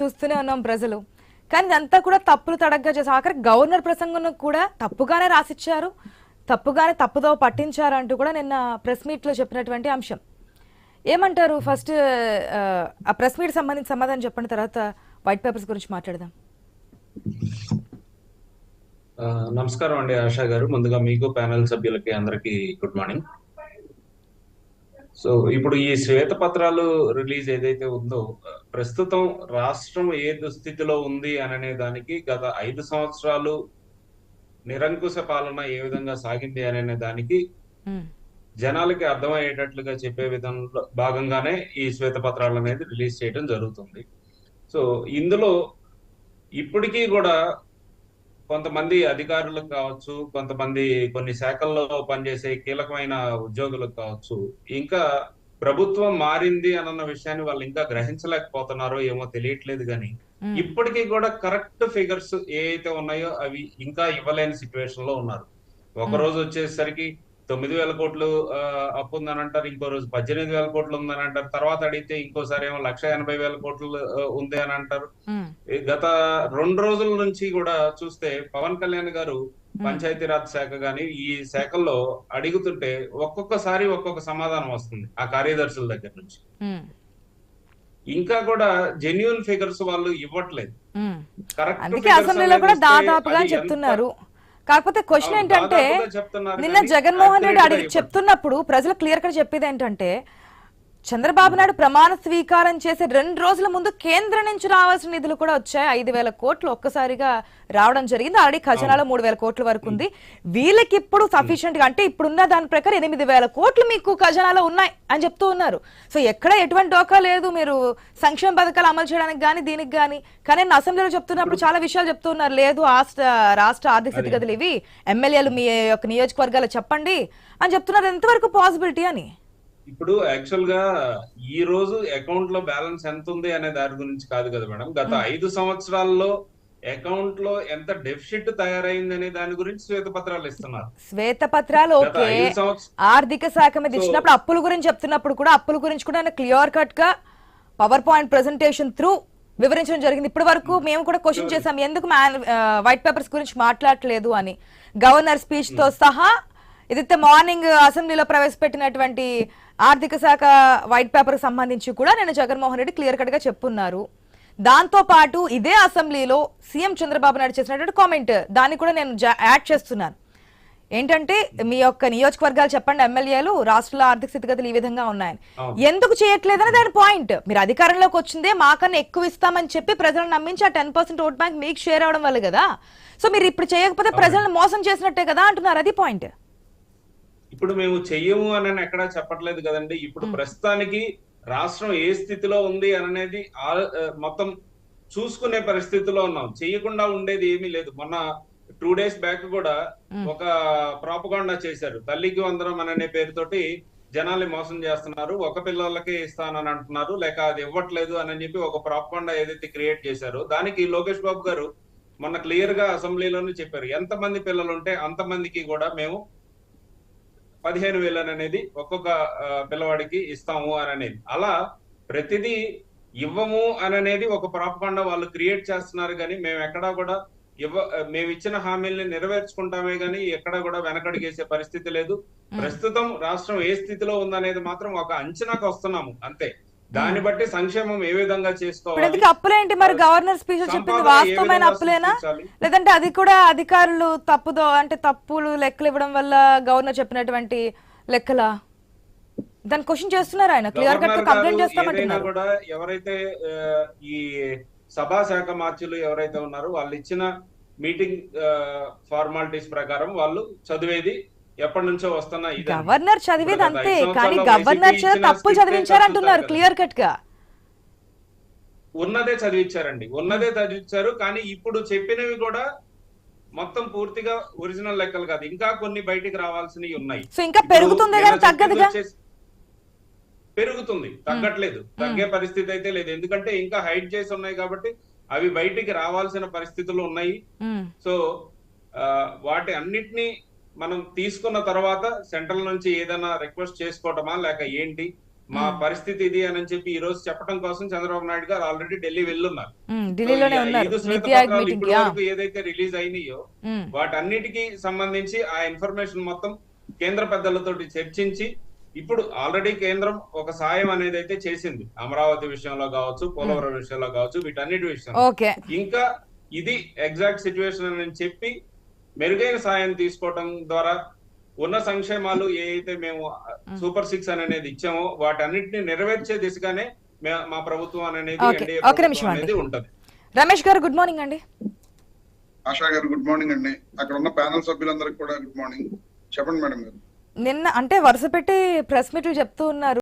చూస్తూనే ఉన్నాం ప్రజలు. కానీ ఇదంతా కూడా తప్పులు తడగ్గా చేసి ఆఖరి గవర్నర్ ప్రసంగం కూడా తప్పుగానే రాసిచ్చారు. తప్పుగానే తప్పుదో పట్టించారు అంటూ కూడా నిన్న ప్రెస్ మీట్లో చెప్పినటువంటి అంశం. ఏమంటారు ఫస్ట్ ఆ ప్రెస్ మీట్ సంబంధించి సమాధానం చెప్పిన తర్వాత వైట్ పేపర్స్ గురించి మాట్లాడదాం. నమస్కారం అండి ఆశా గారు. ముందుగా మీకు ప్యానల్ సభ్యులకి అందరికీ గుడ్ మార్నింగ్. సో ఇప్పుడు ఈ శ్వేత పత్రాలు రిలీజ్ ఏదైతే ఉందో ప్రస్తుతం రాష్ట్రం ఏ దుస్థితిలో ఉంది అననే దానికి గత ఐదు సంవత్సరాలు నిరంకుశ పాలన ఏ విధంగా సాగింది అనే దానికి జనాలకి అర్థమయ్యేటట్లుగా చెప్పే విధంలో భాగంగానే ఈ శ్వేత పత్రాలు అనేది రిలీజ్ చేయడం జరుగుతుంది. సో ఇందులో ఇప్పటికీ కూడా కొంతమంది అధికారులకు కావచ్చు కొంతమంది కొన్ని శాఖల్లో పనిచేసే కీలకమైన ఉద్యోగులకు కావచ్చు ఇంకా ప్రభుత్వం మారింది అన్న విషయాన్ని వాళ్ళు ఇంకా గ్రహించలేకపోతున్నారో ఏమో తెలియట్లేదు కానీ ఇప్పటికీ కూడా కరెక్ట్ ఫిగర్స్ ఏ అయితే ఉన్నాయో అవి ఇంకా ఇవ్వలేని సిచ్యువేషన్లో ఉన్నారు ఒక. రోజు వచ్చేసరికి తొమ్మిది వేల కోట్లు అప్పు ఉందని అంటారు ఇంకో రోజు పద్దెనిమిది వేల కోట్లు ఉందని అంటారు. తర్వాత అడిగితే ఇంకోసారి ఏమో లక్ష ఎనభై వేల కోట్లు ఉంది అని అంటారు. గత రెండు రోజుల నుంచి కూడా చూస్తే పవన్ కళ్యాణ్ గారు పంచాయతీరాజ్ శాఖ గాని ఈ శాఖల్లో అడుగుతుంటే ఒక్కొక్కసారి ఒక్కొక్క సమాధానం వస్తుంది ఆ కార్యదర్శుల దగ్గర నుంచి. ఇంకా కూడా జెన్యున్ ఫిగర్స్ వాళ్ళు ఇవ్వట్లేదు. కరెక్ట్ అసెంబ్లీలో కూడా దాదాపుగా చెప్తున్నారు. కాకపోతే క్వశ్చన్ ఏంటంటే నిన్న జగన్మోహన్ రెడ్డి అడిగి చెప్తున్నప్పుడు ప్రజలు క్లియర్గా చెప్పేది ఏంటంటే చంద్రబాబు నాయుడు ప్రమాణ స్వీకారం చేసే రెండు రోజుల ముందు కేంద్రం నుంచి రావాల్సిన నిధులు కూడా వచ్చాయి. ఐదు వేల కోట్లు ఒక్కసారిగా రావడం జరిగింది. ఆల్రెడీ ఖజానాలో మూడు వేల కోట్ల వరకు ఉంది. వీళ్ళకి ఇప్పుడు సఫిషియెంట్గా అంటే ఇప్పుడున్న దాని ప్రకారం ఎనిమిది వేల కోట్లు మీకు ఖజానాలో ఉన్నాయి అని చెప్తూ ఉన్నారు. సో ఎక్కడ ఎటువంటి డోకా లేదు. మీరు సంక్షేమ పథకాలు అమలు చేయడానికి కానీ దీనికి కానీ కానీ నేను అసెంబ్లీలో చెప్తున్నప్పుడు చాలా విషయాలు చెప్తూ ఉన్నారు. లేదు రాష్ట్ర రాష్ట్ర ఆర్థిక స్థితిగతులు ఇవి. ఎమ్మెల్యేలు మీ యొక్క నియోజకవర్గాలు చెప్పండి అని చెప్తున్నారు. ఎంతవరకు పాసిబిలిటీ అని? ఇప్పుడు యాక్చువల్గా ఈ రోజు అకౌంట్లో బ్యాలెన్స్ ఎంత ఉంది అనే దాని గురించి కాదు కదా మేడం. గత ఐదు సంవత్సరాల్లో అకౌంట్లో ఎంత డెఫిసిట్ తయారైంది అనే దాని గురించి శ్వేతపత్రాలు ఇస్తున్నారు. శ్వేతపత్రాలు ఓకే. ఆర్థిక శాఖ మీద ఇచ్చినప్పుడు అప్పుల గురించి చెప్తున్నప్పుడు కూడా అప్పుల గురించి కూడా ఆయన క్లియర్ కట్గా పవర్ పాయింట్ ప్రెజెంటేషన్ త్రూ వివరించడం జరిగింది. ఇప్పటి వరకు మేము కూడా క్వశ్చన్ చేసాం ఎందుకు వైట్ పేపర్స్ గురించి మాట్లాడట్లేదు అని. గవర్నర్ స్పీచ్తో సహా ఇదైతే మార్నింగ్ అసెంబ్లీలో ప్రవేశపెట్టినటువంటి ఆర్థిక శాఖ వైట్ పేపర్ సంబంధించి కూడా నేను జగన్మోహన్ రెడ్డి క్లియర్ కట్గా చెప్పున్నారు. దాంతో పాటు ఇదే అసెంబ్లీలో సీఎం చంద్రబాబు నాయుడు చేసినటువంటి కామెంట్ దాన్ని కూడా నేను యాడ్ చేస్తున్నాను. ఏంటంటే మీ యొక్క నియోజకవర్గాలు చెప్పండి ఎమ్మెల్యేలు రాష్ట్రంలో ఆర్థిక స్థితిగతులు ఈ విధంగా ఉన్నాయని. ఎందుకు చేయట్లేదని దాని పాయింట్. మీరు అధికారంలోకి వచ్చిందే మాకన్నా ఎక్కువ ఇస్తామని చెప్పి ప్రజలను నమ్మించి ఆ టెన్ పర్సెంట్ ఓట్ బ్యాంక్ మీకు షేర్ అవడం వల్ల కదా. సో మీరు ఇప్పుడు చేయకపోతే ప్రజలను మోసం చేసినట్టే కదా అంటున్నారు. అది పాయింట్. ఇప్పుడు మేము చెయ్యము అని ఎక్కడా చెప్పట్లేదు కదండి. ఇప్పుడు ప్రస్తుతానికి రాష్ట్రం ఏ స్థితిలో ఉంది అనేది మొత్తం చూసుకునే పరిస్థితిలో ఉన్నాం. చెయ్యకుండా ఉండేది ఏమీ లేదు. మొన్న టూ డేస్ బ్యాక్ కూడా ఒక ప్రాపగాండా చేశారు. తల్లికి వందనం అనే పేరుతోటి జనాల్ని మోసం చేస్తున్నారు. ఒక పిల్లలకే ఇస్తానని అంటున్నారు. లేక అది ఇవ్వట్లేదు అని చెప్పి ఒక ప్రాపగాండా ఏదైతే క్రియేట్ చేశారో దానికి లోకేష్ బాబు గారు మొన్న క్లియర్గా అసెంబ్లీలోనే చెప్పారు. ఎంత మంది పిల్లలు ఉంటే అంత మందికి కూడా మేము పదిహేను వేలు అనేది ఒక్కొక్క పిల్లవాడికి ఇస్తాము అని అనేది. అలా ప్రతిదీ ఇవ్వము అని అనేది ఒక ప్రాపకాండ వాళ్ళు క్రియేట్ చేస్తున్నారు కానీ మేము ఎక్కడా కూడా ఇవ్వ మేము ఇచ్చిన హామీల్ని నెరవేర్చుకుంటామే కానీ ఎక్కడా కూడా వెనకడిగేసే పరిస్థితి లేదు. ప్రస్తుతం రాష్ట్రం ఏ స్థితిలో ఉందనేది మాత్రం ఒక అంచనాకు వస్తున్నాము అంతే. దాన్ని బట్టి సంక్షేమం ఏ విధంగా చేసుకోవాలి? అప్పులేంటి మరి? గవర్నర్ స్పీచ్ చెప్పింది వాస్తవమైన అప్పులేనా? లేదంటే అది కూడా అధికారులు తప్పుదో అంటే తప్పులు లెక్కలు ఇవ్వడం వల్ల గవర్నర్ చెప్పినటువంటి లెక్కలా? దాన్ని క్వశ్చన్ చేస్తున్నారు ఆయన. క్లియర్ కట్ కంప్లైంట్ చేస్తామంటున్నారు. కూడా ఎవరైతే ఈ సభా శాఖ మార్చులు ఎవరైతే ఉన్నారో వాళ్ళు ఇచ్చిన మీటింగ్ ఫార్మాలిటీస్ ప్రకారం వాళ్ళు చదివేది ఎప్పటి నుంచో వస్తున్న గవర్నర్ చదివేది అంతే కానీ గవర్నర్ తప్పులు స్క్రిప్టే చదివించారంటున్నారు చదువుతారు క్లియర్ కట్గా ఉన్నదే చదివించారండి ఉన్నదే చదివించారు కానీ ఇప్పుడు చెప్పినవి కూడా మొత్తం పూర్తిగా ఒరిజినల్ లెక్కలు కాదు. ఇంకా కొన్ని బయటికి రావాల్సినవి ఉన్నాయి. సో ఇంకా పెరుగుతుంది తగ్గదుగా? పెరుగుతుంది తగ్గట్లేదు. తగ్గే పరిస్థితి అయితే లేదు. ఎందుకంటే ఇంకా హైడ్ చేసి ఉన్నాయి కాబట్టి అవి బయటికి రావాల్సిన పరిస్థితులు ఉన్నాయి. సో వాటి అన్నిటినీ మనం తీసుకున్న తర్వాత సెంట్రల్ నుంచి ఏదైనా రిక్వెస్ట్ చేసుకోవటమా లేక ఏంటి మా పరిస్థితి ఇది అని చెప్పి ఈ రోజు చెప్పడం కోసం చంద్రబాబు నాయుడు గారు ఆల్రెడీ ఢిల్లీ వెళ్ళున్నారు. ఐదు శ్వేతపత్రాలు ఇప్పటి వరకు ఏదైతే రిలీజ్ అయినాయో వాటన్నిటికీ సంబంధించి ఆ ఇన్ఫర్మేషన్ మొత్తం కేంద్ర పెద్దలతోటి చర్చించి ఇప్పుడు ఆల్రెడీ కేంద్రం ఒక సాయం అనేది అయితే చేసింది. అమరావతి విషయంలో కావచ్చు పోలవరం విషయంలో కావచ్చు వీటన్నిటి విషయంలో. ఇంకా ఇది ఎగ్జాక్ట్ సిచ్యువేషన్ అని చెప్పి మెరుగైన సాయం తీసుకోవడం ద్వారా ఉన్న సంక్షేమాలు ఏ అయితే మేము. సూపర్ సిక్స్ అనేది ఇచ్చామో వాటన్నిటిని నెరవేర్చే దిశగానే మే- ప్రభుత్వం. అనేది ఉంటది. రమేష్ గారు గుడ్ మార్నింగ్ అండి. ఆశా గారు గుడ్ మార్నింగ్ అండి. అక్కడ ఉన్న ప్యానల్ సభ్యులందరికీ కూడా గుడ్ మార్నింగ్. చెప్పండి మేడం గారు. నిన్న అంటే వరుస పెట్టి ప్రెస్ మీట్లు చెప్తూ ఉన్నారు.